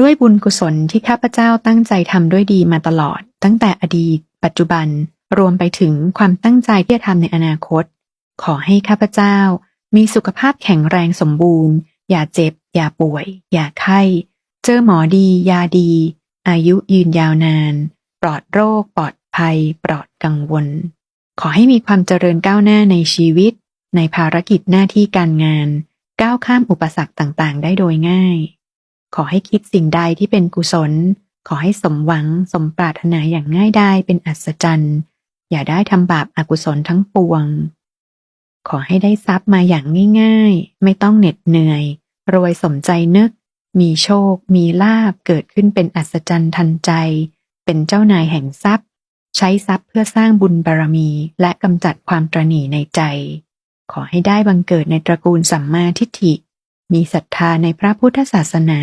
ด้วยบุญกุศลที่ข้าพเจ้าตั้งใจทำด้วยดีมาตลอด ตั้งแต่อดีต ปัจจุบัน รวมไปถึงความตั้งใจที่จะทำในอนาคต ขอให้ข้าพเจ้า มีสุขภาพแข็งแรงสมบูรณ์ อย่าเจ็บ อย่าป่วย อย่าไข้ เจอหมอดี ยาดี อายุยืนยาวนาน ปลอดโรค ปลอดภัย ปลอดกังวล ขอให้มีความเจริญก้าวหน้าในชีวิต ในภารกิจหน้าที่การงาน ก้าวข้ามอุปสรรคต่างๆ ได้โดยง่าย ขอให้คิดสิ่งใดที่เป็นกุศล ขอให้สมหวังสมปรารถนาอย่างง่ายดายเป็นอัศจรรย์ อย่าได้ทำบาปอากุศลทั้งปวง ขอให้ได้ทรัพย์มาอย่างง่ายๆ ไม่ต้องเหน็ดเหนื่อย รวยสมใจนึก มีโชค มีลาบเกิดขึ้นเป็นอัศจรรย์ทันใจ เป็นเจ้านายแห่งทรัพย์ ใช้ทรัพย์เพื่อสร้างบุญบารมี และกำจัดความตรณีในใจ ขอให้ได้บังเกิดในตระกูลสัมมาทิฏฐิมีศรัทธาในพระพุทธศาสนา